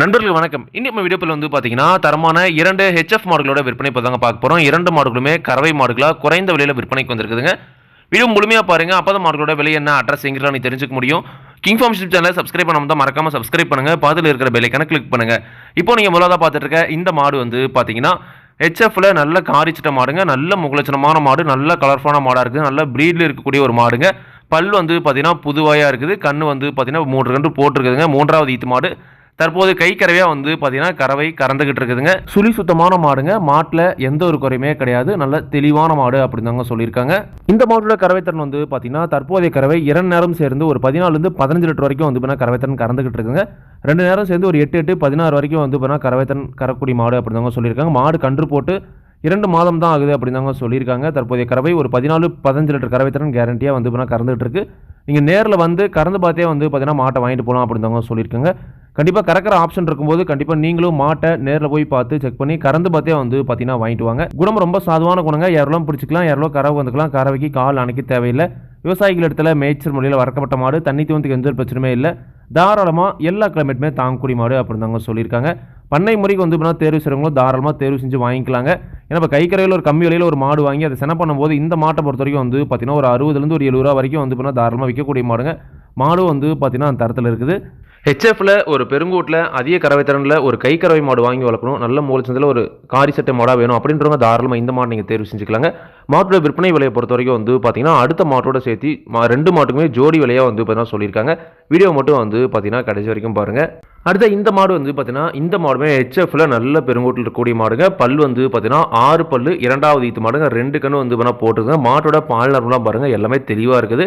நண்பர்கள் வணக்கம். இன்னும் நம்ம வீடியோவில் வந்து பார்த்தீங்கன்னா தரமான இரண்டு ஹெச்எஃப் மாடுகளோட விற்பனை இப்போ தாங்க பார்க்க போகிறோம் இரண்டு மாடுகளுமே கறவை மாடுகளாக குறைந்த விலையில் விற்பனைக்கு வந்திருக்குதுங்க. வீடியோ முழுமையாக பாருங்கள் அப்போ தான் மாடுகளோட விலை என்ன அட்ரஸ் எங்கெல்லாம் நீ தெரிஞ்சுக்க முடியும். கிங் ஃபார்ம் ஷிப் சேனலை சப்ஸ்கிரைப் பண்ணாம தான் மறக்காமல் சப்ஸ்கிரைப் பண்ணுங்கள் பாதில் இருக்கிற பெல்லைக்கான கிளிக் பண்ணுங்கள் இப்போ நீங்கள் முதலாக பார்த்துட்டு இருக்க இந்த மாடு வந்து பார்த்தீங்கன்னா ஹெச்எஃப்ல நல்ல காரிச்சிட்ட மாடுங்க. நல்ல முகலட்சணமான மாடு நல்ல கலர்ஃபுல்லான மாடாக இருக்குது. நல்ல ப்ரீடில் இருக்கக்கூடிய ஒரு மாடுங்க. பல் வந்து பார்த்தீங்கன்னா புதுவாயாக இருக்குது. கண் வந்து பார்த்தீங்கன்னா மூன்று கன்று போட்டிருக்குதுங்க. மூன்றாவது ஈத்து மாடு. தற்போது கை கறவையாக வந்து பார்த்தீங்கன்னா கறவை கறந்துக்கிட்டு இருக்குதுங்க. சுழி சுத்தமான மாடுங்க. மாட்டில் எந்த ஒரு குறையுமே கிடையாது. நல்ல தெளிவான மாடு அப்படின்னு தாங்க சொல்லியிருக்காங்க. இந்த மாட்டோட கறவைத்திறன் வந்து பார்த்தீங்கன்னா தற்போதைய கறவை இரண்டு நேரம் சேர்ந்து ஒரு பதினாலுலேருந்து பதினஞ்சு லிட்டர் வரைக்கும் வந்து பார்த்தீங்கன்னா கறவைத்திறன் கறந்துக்கிட்டு இருக்குங்க ரெண்டு நேரம் சேர்ந்து ஒரு எட்டு எட்டு பதினாறு வரைக்கும் வந்து பார்த்தீங்கன்னா கறவைத்திறன் கறக்கூடிய மாடு அப்படின்னு சொல்லியிருக்காங்க. மாடு கன்று போட்டு இரண்டு மாதம் தான் ஆகுது அப்படின்னு தாங்க சொல்லியிருக்காங்க. தற்போதைய கறவை ஒரு பதினாலு பதினஞ்சு லிட்டர் கறவைத்திறன் கேரண்டியாக வந்து பார்த்தீங்கன்னா கறந்துகிட்டு இருக்கு. நீங்கள் நேரில் வந்து கறந்து பார்த்தே வந்து பார்த்தீங்கன்னா மாட்டை வாங்கிட்டு போகலாம் அப்படின்னு தாங்க சொல்லியிருக்காங்க. கண்டிப்பாக கறக்கிற ஆப்ஷன் இருக்கும்போது கண்டிப்பாக நீங்களும் மாட்டை நேரில் போய் பார்த்து செக் பண்ணி கறந்து பார்த்தே வந்து பார்த்தீங்கன்னா வாங்கிட்டு வாங்க. குணம் ரொம்ப சாதுவான குணங்க. யாரெல்லாம் பிடிச்சிக்கலாம் யாரோ கறவை வந்துக்கலாம் கறவைக்கு கால் அணைக்க தேவையில்லை. விவசாயிகள் இடத்துல மேய்ச்சல் முறையில் வறக்கப்பட்ட மாடு தண்ணி தூவத்துக்கு எந்த ஒரு பிரச்சனையுமே இல்லை. தாராளமாக எல்லா கிளைமேட்டுமே தாங்கக்கூடிய மாடு அப்படின்னு தாங்க சொல்லியிருக்காங்க. பண்ணை முறைக்கு வந்து தேர்வு செய்கிறவங்களும் தாராளமாக தேர்வு செஞ்சு வாங்கிக்கலாங்க. ஏன்னா இப்போ கைக்கரையில் ஒரு கம்மி விலையில் ஒரு மாடு வாங்கி அதை சென பண்ணும்போது இந்த மாட்டை பொறுத்த வரைக்கும் வந்து பார்த்தீங்கன்னா ஒரு அறுபதுலேருந்து ஒரு எழுபது ரூபா வரைக்கும் வந்து பார்த்தீங்கன்னா தாராளமாக விற்கக்கூடிய மாடுங்க. மாடும் வந்து பார்த்தீங்கன்னா அந்த தரத்தில் இருக்குது. ஹெச்எஃப்ல ஒரு பெருங்கூட்டில் அதிக கறவை திறனில் ஒரு கை கறவை மாடு வாங்கி வளர்க்கணும். நல்ல மூலச்சந்தில் ஒரு காரி சட்டை மாடாக வேணும் அப்படின்றவங்க தாராளமாக இந்த மாடு நீங்கள் தேர்வு செஞ்சுக்கலாங்க. மாட்டோட விற்பனை விலையை பொறுத்த வரைக்கும் வந்து பார்த்தீங்கன்னா அடுத்த மாட்டோட சேர்த்து மா- ரெண்டு மாட்டுக்குமே ஜோடி விலையாக வந்து பார்த்தீங்கன்னா சொல்லியிருக்காங்க. வீடியோ மட்டும் வந்து பார்த்தீங்கன்னா கடைசி வரைக்கும் பாருங்கள் அடுத்த இந்த மாடு வந்து பார்த்தீங்கன்னா இந்த மாடுமே ஹெச்எஃப்ல நல்ல பெருங்கூட்டில் இருக்கக்கூடிய மாடுங்க. பல் வந்து பார்த்தீங்கன்னா ஆறு பல்லு இரண்டாவது ஈத்து மாடுங்க. ரெண்டு கண்ணு வந்து பார்த்தீங்கன்னா போட்டுருங்க மாட்டோட பால் நரம்புலாம் பாருங்கள் எல்லாமே தெளிவாக இருக்குது.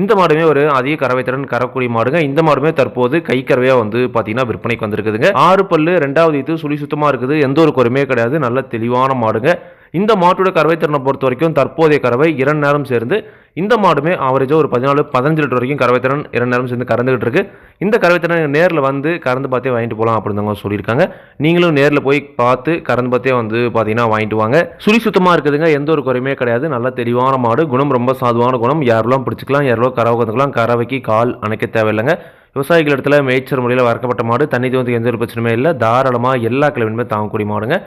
இந்த மாடுமே ஒரு அதிக கறவைத்திறன் கறக்கூடிய மாடுங்க. இந்த மாடுமே தற்போது கை கறவையாக வந்து பார்த்தீங்கன்னா விற்பனைக்கு வந்திருக்குதுங்க. ஆறு பல்லு ரெண்டாவது இது சுழி சுத்தமாக இருக்குது. எந்த ஒரு குறையுமே கிடையாது. நல்ல தெளிவான மாடுங்க. இந்த மாட்டோட கறவைத்திறனை பொறுத்த வரைக்கும் தற்போதைய கறவை இரண்டு நேரம் சேர்ந்து இந்த மாடுமே ஆவரேஜாக ஒரு பதினாலு பதினஞ்சு லிட்டர் வரைக்கும் கறவைத்திறன் இரண்டு நேரம் சேர்ந்து கறந்துகிட்டு இருக்கு. இந்த கறவைத்திறன் நேரில் வந்து கறந்து பார்த்தே வாங்கிட்டு போகலாம் அப்படின்னு தாங்க சொல்லியிருக்காங்க. நீங்களும் நேரில் போய் பார்த்து கறந்து பார்த்தே வந்து பார்த்தீங்கன்னா வாங்கிட்டு வாங்க. சுழி சுத்தமாக இருக்குதுங்க எந்த ஒரு குறையுமே கிடையாது. நல்ல தெளிவான மாடு குணம் ரொம்ப சாதுவான குணம். யாரெல்லாம் பிடிச்சிக்கலாம் யாரெல்லாம் கறவை கற்றுக்கலாம் கறவைக்கு கால் அணைக்க தேவையில்லைங்க. விவசாயிகள் இடத்துல மேய்ச்சல் முறையில் வறக்கப்பட்ட மாடு தண்ணி தோந்து எந்த ஒரு பிரச்சனையுமே இல்லை. தாராளமாக எல்லா கிழமையுமே தாங்கக்கூடிய மாடுங்க.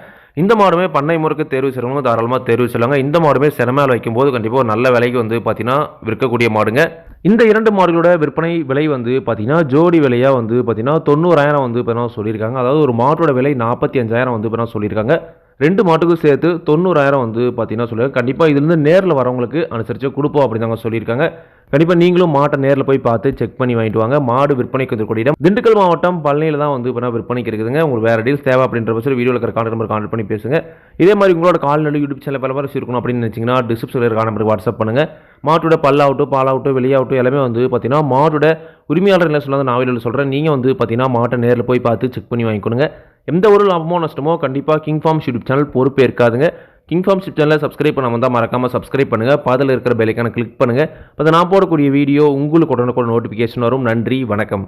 இந்த மாடுமே பண்ணை முறுக்கு தேர்வு செய்கிறவங்க தாராளமாக தேர்வு செல்லுவாங்க இந்த மாடுமே சிறமையால் வைக்கும்போது கண்டிப்பாக ஒரு நல்ல விலைக்கு வந்து பார்த்தீங்கன்னா விற்கக்கூடிய மாடுங்க. இந்த இரண்டு மாடுகளோட விற்பனை விலை வந்து பார்த்தீங்கன்னா ஜோடி விலையாக வந்து பார்த்தீங்கன்னா தொண்ணூறாயிரம் வந்து இப்போ சொல்லியிருக்காங்க. அதாவது ஒரு மாட்டோட விலை நாற்பத்தி அஞ்சாயிரம் வந்து இப்போ சொல்லியிருக்காங்க. ரெண்டு மாட்டுக்கும் சேர்த்து தொண்ணூறாயிரம் வந்து பார்த்தீங்கன்னா சொல்லுங்கள் கண்டிப்பாக இதுலேருந்து நேரில் வரவங்களுக்கு அனுசரித்து கொடுப்போம் அப்படின்னு அவங்க சொல்லியிருக்காங்க. கண்டிப்பாக நீங்களும் மாட்டை நேரில் போய் பார்த்து செக் பண்ணி வாங்கிட்டு வாங்க. மாடு விற்பனைக்கு இருக்கக்கூடிய இடம். திண்டுக்கல் மாவட்டம் பழனியில் தான் வந்து இப்போ விற்பனைக்கு இருக்குதுங்க உங்களுக்கு வேறு டீல்ஸ் தேவை அப்படின்ற பட்சத்தில் வீடியோவில் இருக்கிற கான்டக்ட் நம்பர் கான்டக்ட் பண்ணி பேசுங்க. இதே மாதிரி உங்களோட கால்நடை யூடியூப் சேனல் பல பேர் இருக்கணும் அப்படின்னு நினச்சிங்கன்னா டிஸ்கிரிப்ஷனில் இருக்க நம்பருக்கு வாட்ஸ்அப் பண்ணுங்கள் மாட்டோட பல்லாகட்டும் பாலாகட்டும் வெளியாகட்டும் எல்லாமே வந்து பார்த்தீங்கன்னா மாட்டோட உரிமையாளர் என்ன சொல்லாத நான் வீடியோவில் சொல்கிறேன் நீங்கள் வந்து பார்த்தீங்கன்னா மாட்டை நேரில் போய் பார்த்து செக் பண்ணி வாங்கிக்கணுங்க எந்த ஒரு லாபமோ நஷ்டமோ கண்டிப்பாக கிங் ஃபார்ம் யூடியூப் சேனல் பொறுப்பே இருக்காதுங்க கிங் ஃபார்ம் யூடியூப் சேனலை சப்ஸ்கிரைப் பண்ண வந்தால் மறக்காமல் சப்ஸ்கிரைப் பண்ணுங்கள் பாதில் இருக்கிற பெல்லைக்கான கிளிக் பண்ணுங்கள் அதை நான் போடக்கூடிய வீடியோ உங்களுக்கு உடனுக்குடன் நோட்டிஃபிகேஷன் வரும். நன்றி வணக்கம்.